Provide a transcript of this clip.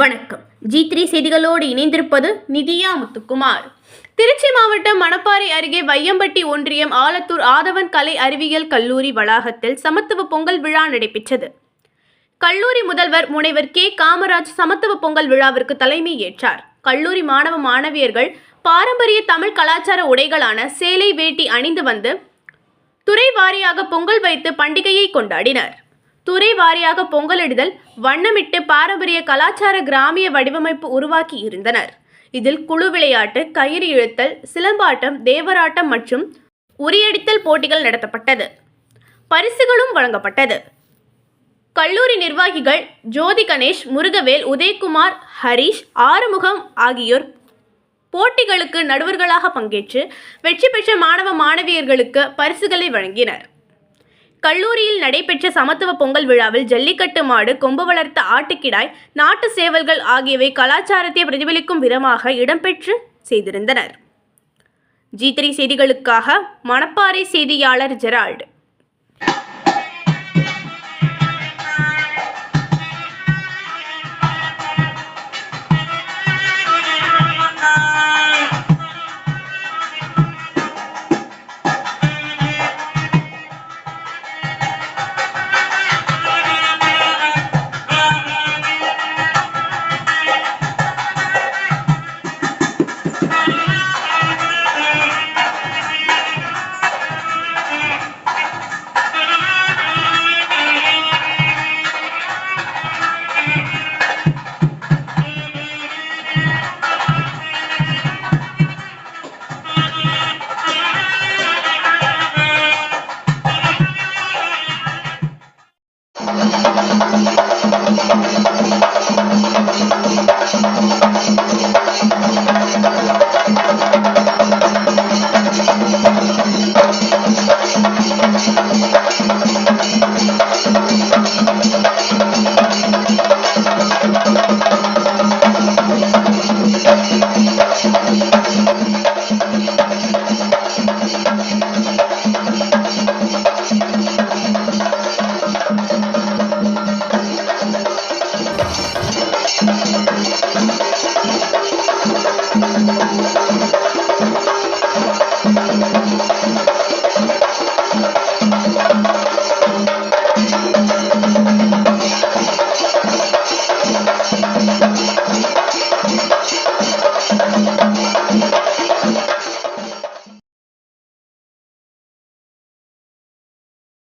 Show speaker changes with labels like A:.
A: வணக்கம். G three செய்திகளோடு இணைந்திருப்பது நிதியா முத்துக்குமார். திருச்சி மாவட்டம் மணப்பாறை அருகே வையம்பட்டி ஒன்றியம் ஆலத்தூர் ஆதவன் கலை அறிவியல் கல்லூரி வளாகத்தில் சமத்துவ பொங்கல் விழா நடைபெற்றது. கல்லூரி முதல்வர் முனைவர் கே. காமராஜ் சமத்துவ பொங்கல் விழாவிற்கு தலைமை ஏற்றார். கல்லூரி மாணவ மாணவியர்கள் பாரம்பரிய தமிழ் கலாச்சார உடைகளான சேலை வேட்டி அணிந்து வந்து துறை வாரியாக பொங்கல் வைத்து பண்டிகையை கொண்டாடினர். துறை வாரியாக பொங்கலிடுதல் வண்ணமிட்டு பாரம்பரிய கலாச்சார கிராமிய வடிவமைப்பு உருவாக்கி இருந்தனர். இதில் குழு விளையாட்டு கயிறு இழுத்தல் சிலம்பாட்டம் தேவராட்டம் மற்றும் உரியடித்தல் போட்டிகள் நடத்தப்பட்டது. பரிசுகளும் வழங்கப்பட்டது. கல்லூரி நிர்வாகிகள் ஜோதி கணேஷ் முருகவேல் உதயகுமார் ஹரிஷ் ஆறுமுகம் ஆகியோர் போட்டிகளுக்கு நடுவர்களாக பங்கேற்று வெற்றி பெற்ற மாணவ மாணவியர்களுக்கு பரிசுகளை வழங்கினர். கல்லூரியில் நடைபெற்ற சமத்துவ பொங்கல் விழாவில் ஜல்லிக்கட்டு மாடு கொம்பு வளர்த்த ஆட்டுக்கிடாய் நாட்டு சேவல்கள் ஆகியவை கலாச்சாரத்தை பிரதிபலிக்கும் விதமாக இடம்பெற்று செய்திருந்தனர். ஜி த்ரீ செய்திகளுக்காக மணப்பாறை செய்தியாளர் ஜெரால்டு. Thank you.